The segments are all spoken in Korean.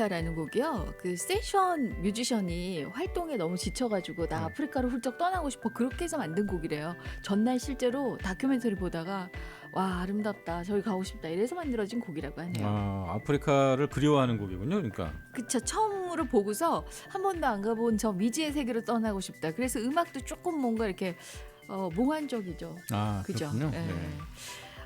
아프리카라는 곡이요. 그 세션 뮤지션이 활동에 너무 지쳐가지고 나 네. 아프리카로 훌쩍 떠나고 싶어 그렇게 해서 만든 곡이래요. 전날 실제로 다큐멘터리 보다가 와 아름답다 저기 가고 싶다 이래서 만들어진 곡이라고 하네요. 아, 아프리카를 그리워하는 곡이군요. 그러니까. 그쵸 처음으로 보고서 한 번도 안 가본 저 미지의 세계로 떠나고 싶다. 그래서 음악도 조금 뭔가 이렇게 어, 몽환적이죠. 아, 그죠? 그렇군요. 예. 네.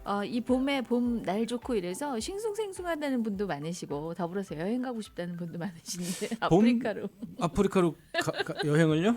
어, 이 봄에 봄 날 좋고 이래서 싱숭생숭하다는 분도 많으시고 더불어서 여행 가고 싶다는 분도 많으신데 봄? 아프리카로 아프리카로 가, 가- 여행을요?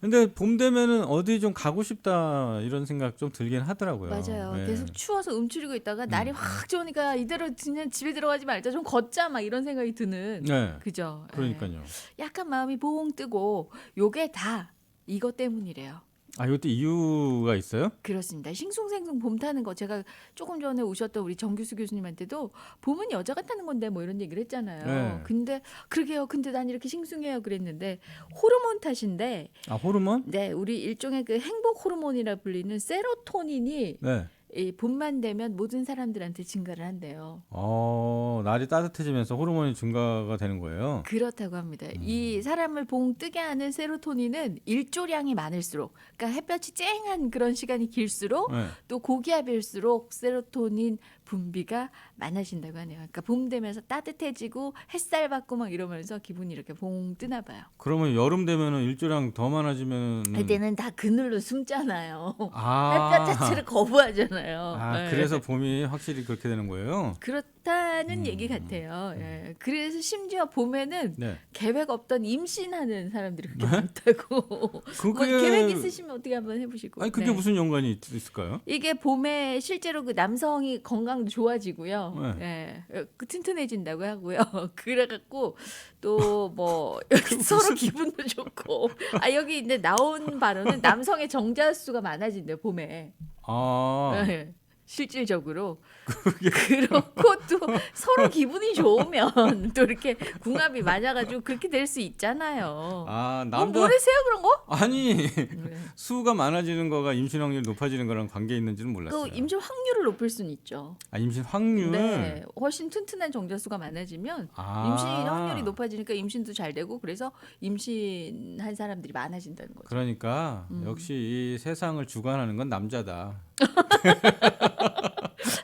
근데 봄 되면은 어디 좀 가고 싶다 이런 생각 좀 들긴 하더라고요. 맞아요. 네. 계속 추워서 움츠리고 있다가 날이 음. 확 좋으니까 이대로 그냥 집에 들어가지 말자 좀 걷자 막 이런 생각이 드는 네. 그죠. 예. 그러니까요. 약간 마음이 봉 뜨고 요게 다 이것 때문이래요. 아, 이것도 이유가 있어요? 그렇습니다. 싱숭생숭 봄 타는 거 제가 조금 전에 오셨던 우리 정규수 교수님한테도 봄은 여자가 타는 건데 뭐 이런 얘기를 했잖아요. 네. 근데 그러게요. 근데 난 이렇게 싱숭해요 그랬는데 호르몬 탓인데 아, 호르몬? 네 우리 일종의 그 행복 호르몬이라 불리는 세로토닌이 네. 이 봄만 되면 모든 사람들한테 증가를 한대요. 어, 날이 따뜻해지면서 호르몬이 증가가 되는 거예요. 그렇다고 합니다. 음. 이 사람을 봉 뜨게 하는 세로토닌은 일조량이 많을수록, 그러니까 햇볕이 쨍한 그런 시간이 길수록 네. 또 고기압일수록 세로토닌 분비가 많아진다고 하네요. 그러니까 봄 되면서 따뜻해지고 햇살 받고 막 이러면서 기분이 이렇게 봉 뜨나 봐요. 그러면 여름 되면은 일조량 더 많아지면 그때는 다 그늘로 숨잖아요. 아. 햇볕 자체를 거부하잖아요. 아, 네. 그래서 봄이 확실히 그렇게 되는 거예요. 그렇다는 음. 얘기 같아요. 예. 그래서 심지어 봄에는 네. 계획 없던 임신하는 사람들이 그렇게 많다고. 뭐 계획 있으시면 어떻게 한번 해보시고. 아니 그게 네. 무슨 연관이 있- 있을까요? 이게 봄에 실제로 그 남성이 건강도 좋아지고요. 네. 예, 그 튼튼해진다고 하고요. 그래갖고 또 뭐 서로 기분도 좋고. 아 여기 근데 나온 바로는 남성의 정자수가 많아진대요 봄에. 아, 예, 실질적으로 그렇고 또 서로 기분이 좋으면 또 이렇게 궁합이 맞아가지고 그렇게 될 수 있잖아요. 아뭐 남자 모르세요 그런 거? 아니 네. 수가 많아지는 거가 임신 확률이 높아지는 거랑 관계 있는지는 몰랐어요. 그 임신 확률을 높일 수는 있죠. 아 임신 확률. 네, 훨씬 튼튼한 정자수가 많아지면 아. 임신 확률이 높아지니까 임신도 잘 되고 그래서 임신한 사람들이 많아진다는 거죠. 그러니까 음. 역시 이 세상을 주관하는 건 남자다.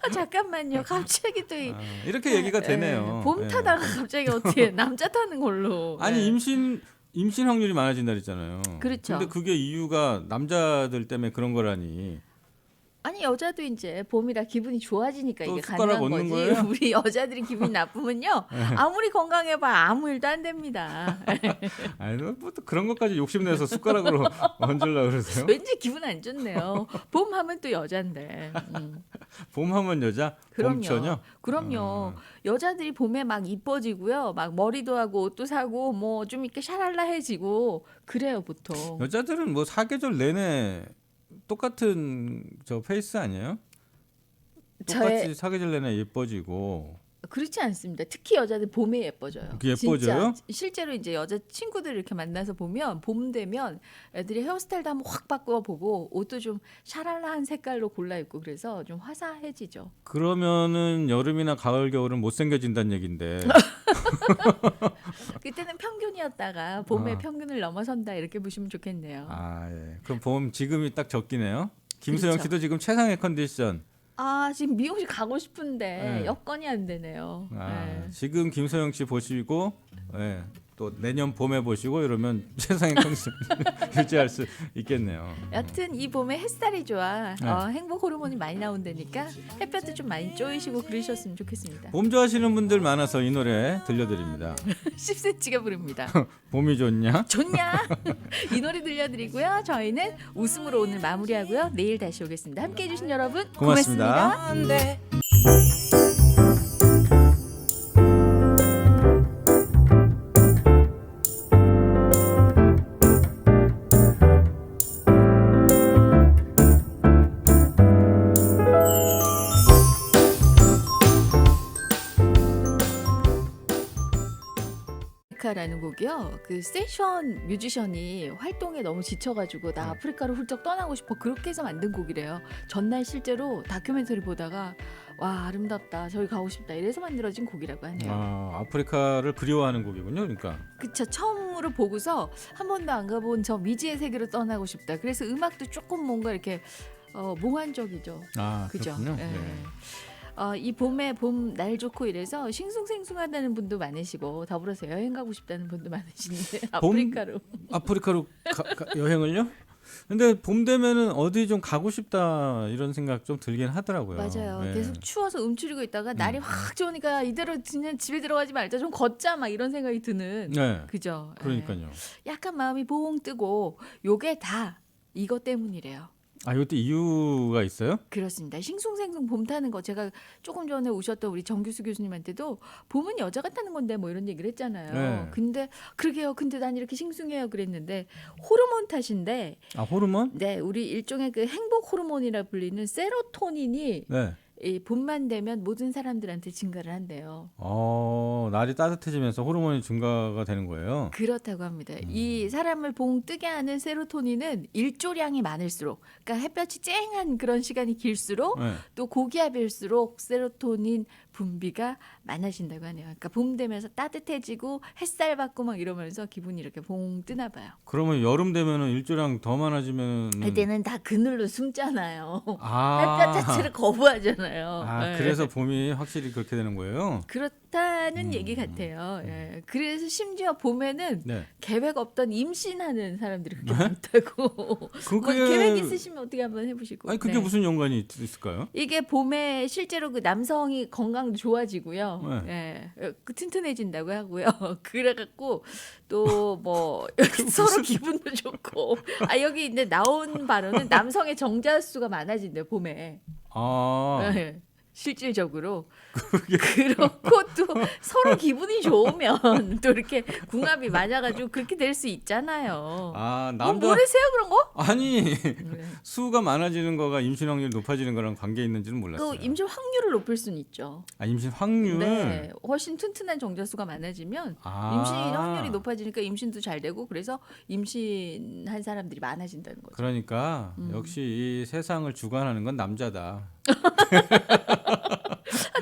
아, 잠깐만요. 갑자기 또 이, 아, 이렇게 얘기가 되네요. 예, 봄 예. 타다가 갑자기 어떻게 남자 타는 걸로? 아니 예. 임신 임신 확률이 많아진다 그랬잖아요. 그렇죠. 근데 그게 이유가 남자들 때문에 그런 거라니. 아니 여자도 이제 봄이라 기분이 좋아지니까 또 이게 숟가락 가능한 얹는 거지. 거예요? 네. 우리 여자들이 기분이 나쁘면요 아무리 건강해봐 아무 일도 안 됩니다. 아니 뭐또 그런 것까지 욕심내서 숟가락으로 얹으려고 그러세요? 왠지 기분 안 좋네요. 봄 하면 또 여잔데. 음. 봄하면 여자, 그럼요. 봄처녀. 그럼요. 음. 여자들이 봄에 막 이뻐지고요. 막 머리도 하고 옷도 사고 뭐 좀 이렇게 샤랄라해지고 그래요 보통. 여자들은 뭐 사계절 내내 똑같은 저 페이스 아니에요? 똑같이 저의 사계절 내내 예뻐지고 그렇지 않습니다. 특히 여자들 봄에 예뻐져요. 예뻐져요? 진짜 실제로 이제 여자 친구들 이렇게 만나서 보면 봄 되면 애들이 헤어스타일도 한번 확 바꿔 보고 옷도 좀 샤랄라한 색깔로 골라 입고 그래서 좀 화사해지죠. 그러면은 여름이나 가을 겨울은 못생겨진다는 얘긴데 그때는 평균이었다가 봄에 아. 평균을 넘어선다 이렇게 보시면 좋겠네요. 아 예. 그럼 봄 지금이 딱 적기네요. 김소영 그렇죠. 씨도 지금 최상의 컨디션. 아 지금 미용실 가고 싶은데 네. 여건이 안 되네요. 아, 네. 지금 김소영 씨 보시고 예. 또 내년 봄에 보시고 이러면 최상의 컨디션 유지할 수 있겠네요. 여튼 이 봄에 햇살이 좋아 네. 어, 행복 호르몬이 많이 나온다니까 햇볕도 좀 많이 쪼이시고 그러셨으면 좋겠습니다. 봄 좋아하시는 분들 많아서 이 노래 들려드립니다. 10cm가 부릅니다. 봄이 좋냐? 좋냐? 이 노래 들려드리고요. 저희는 웃음으로 오늘 마무리하고요. 내일 다시 오겠습니다. 함께해 주신 여러분 고맙습니다. 고맙습니다. 아프리카라는 곡이요. 그 세션 뮤지션이 활동에 너무 지쳐가지고 나 네. 아프리카로 훌쩍 떠나고 싶어 그렇게 해서 만든 곡이래요. 전날 실제로 다큐멘터리 보다가 와 아름답다 저기 가고 싶다 이래서 만들어진 곡이라고 하네요. 아, 아프리카를 그리워하는 곡이군요. 그러니까. 그쵸 처음으로 보고서 한 번도 안 가본 저 미지의 세계로 떠나고 싶다. 그래서 음악도 조금 뭔가 이렇게 어, 몽환적이죠. 아, 그죠? 그렇군요. 예. 네. 어, 이 봄에 봄 날 좋고 이래서 싱숭생숭하다는 분도 많으시고 더불어서 여행 가고 싶다는 분도 많으신데 봄? 아프리카로 아프리카로 가, 가- 여행을요? 근데 봄 되면은 어디 좀 가고 싶다 이런 생각 좀 들긴 하더라고요. 맞아요. 네. 계속 추워서 움츠리고 있다가 날이 확 좋으니까 이대로 그냥 집에 들어가지 말자 좀 걷자 막 이런 생각이 드는 네. 그죠? 예. 그러니까요. 약간 마음이 봉 뜨고 요게 다 이것 때문이래요. 아, 이것도 이유가 있어요? 그렇습니다. 싱숭생숭 봄 타는 거 제가 조금 전에 오셨던 우리 정규수 교수님한테도 봄은 여자가 타는 건데 뭐 이런 얘기를 했잖아요. 네. 근데 그러게요. 근데 난 이렇게 싱숭해요 그랬는데 호르몬 탓인데 아, 호르몬? 네 우리 일종의 그 행복 호르몬이라 불리는 세로토닌이 네. 이 봄만 되면 모든 사람들한테 증가를 한대요. 어, 날이 따뜻해지면서 호르몬이 증가가 되는 거예요. 그렇다고 합니다. 음. 이 사람을 봉 뜨게 하는 세로토닌은 일조량이 많을수록, 그러니까 햇볕이 쨍한 그런 시간이 길수록 네. 또 고기압일수록 세로토닌 분비가 많아진다고 하네요. 그러니까 봄 되면서 따뜻해지고 햇살 받고 막 이러면서 기분이 이렇게 봉 뜨나 봐요. 그러면 여름 되면은 일조량 더 많아지면은 그때는 다 그늘로 숨잖아요. 아. 햇볕 자체를 거부하잖아요. 아, 네. 그래서 봄이 확실히 그렇게 되는 거예요. 그렇다는 음. 얘기 같아요. 예. 그래서 심지어 봄에는 네. 계획 없던 임신하는 사람들이 그렇게 많다고. 뭐 그게 계획 있으시면 어떻게 한번 해보시고. 아니 그게 네. 무슨 연관이 있- 있을까요? 이게 봄에 실제로 그 남성이 건강 도 좋아지고요. 네. 예, 그 튼튼해진다고 하고요. 그래갖고 또 뭐 서로 기분도 좋고. 아 여기 이제 나온 바로는 남성의 정자 수가 많아진대요 봄에. 아, 예, 실질적으로 그렇고 또 서로 기분이 좋으면 또 이렇게 궁합이 맞아가지고 그렇게 될 수 있잖아요. 아뭐 남자 모르세요 그런 거? 아니 네. 수가 많아지는 거가 임신 확률이 높아지는 거랑 관계 있는지는 몰랐어요. 그 임신 확률을 높일 수는 있죠. 아 임신 확률. 네, 훨씬 튼튼한 정자수가 많아지면 아. 임신 확률이 높아지니까 임신도 잘 되고 그래서 임신한 사람들이 많아진다는 거죠. 그러니까 음. 역시 이 세상을 주관하는 건 남자다.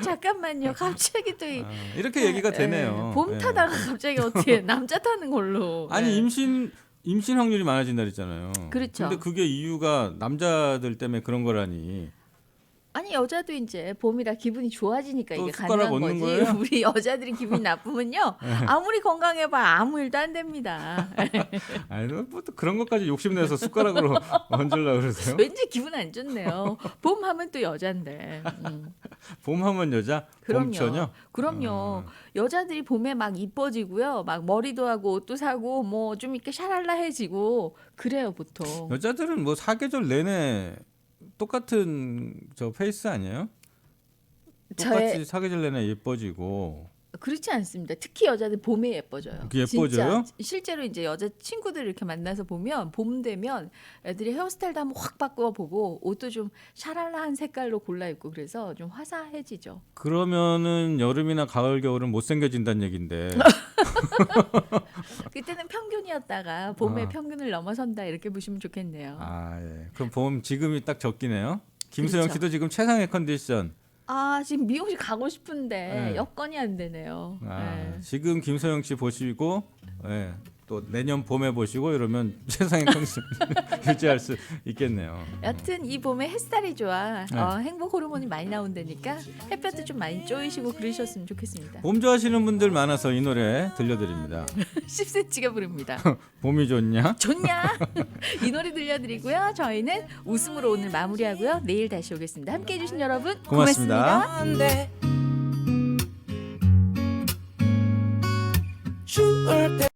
아, 잠깐만요. 갑자기 또 이, 아, 이렇게 얘기가 되네요. 예, 봄 예. 타다가 갑자기 어떻게 남자 타는 걸로? 아니 네. 임신 임신 확률이 많아진다 그랬잖아요. 그렇죠. 근데 그게 이유가 남자들 때문에 그런 거라니. 아니 여자도 이제 봄이라 기분이 좋아지니까 또 이게 숟가락 가능한 거지. 거예요? 네. 우리 여자들이 기분이 나쁘면요 아무리 건강해봐 아무 일도 안 됩니다. 아니 뭐또 그런 것까지 욕심내서 숟가락으로 얹으려고 그러세요? 왠지 기분 안 좋네요. 봄 하면 또 여잔데. 음. 봄하면 여자, 그럼요. 봄처녀. 그럼요. 여자들이 봄에 막 이뻐지고요. 막 머리도 하고 옷도 사고 뭐 좀 이렇게 샤랄라해지고 그래요 보통. 여자들은 뭐 사계절 내내 똑같은 저 페이스 아니에요? 똑같이 저의 사계절 내내 예뻐지고 그렇지 않습니다. 특히 여자들 봄에 예뻐져요. 그 예뻐져요? 진짜 실제로 이제 여자 친구들 이렇게 만나서 보면 봄 되면 애들이 헤어스타일도 한번 확 바꿔 보고 옷도 좀 샤랄라한 색깔로 골라 입고 그래서 좀 화사해지죠. 그러면은 여름이나 가을 겨울은 못 생겨진다는 얘긴데 그때는 평균이었다가 봄에 아. 평균을 넘어선다 이렇게 보시면 좋겠네요. 아 예. 그럼 봄 지금이 딱 적기네요. 김수영 그렇죠. 씨도 지금 최상의 컨디션. 아 지금 미용실 가고 싶은데 네. 여건이 안 되네요. 아, 네. 지금 김소영 씨 보시고 예, 또 내년 봄에 보시고 이러면 최상의 컨디션 유지할 수 있겠네요. 여튼 이 봄에 햇살이 좋아 네. 어, 행복 호르몬이 많이 나온다니까 햇볕도 좀 많이 쪼이시고 그러셨으면 좋겠습니다. 봄 좋아하시는 분들 많아서 이 노래 들려드립니다. 10cm가 부릅니다. 봄이 좋냐? 좋냐? 이 노래 들려드리고요. 저희는 웃음으로 오늘 마무리하고요. 내일 다시 오겠습니다. 함께해 주신 여러분 고맙습니다. 고맙습니다. 추울 때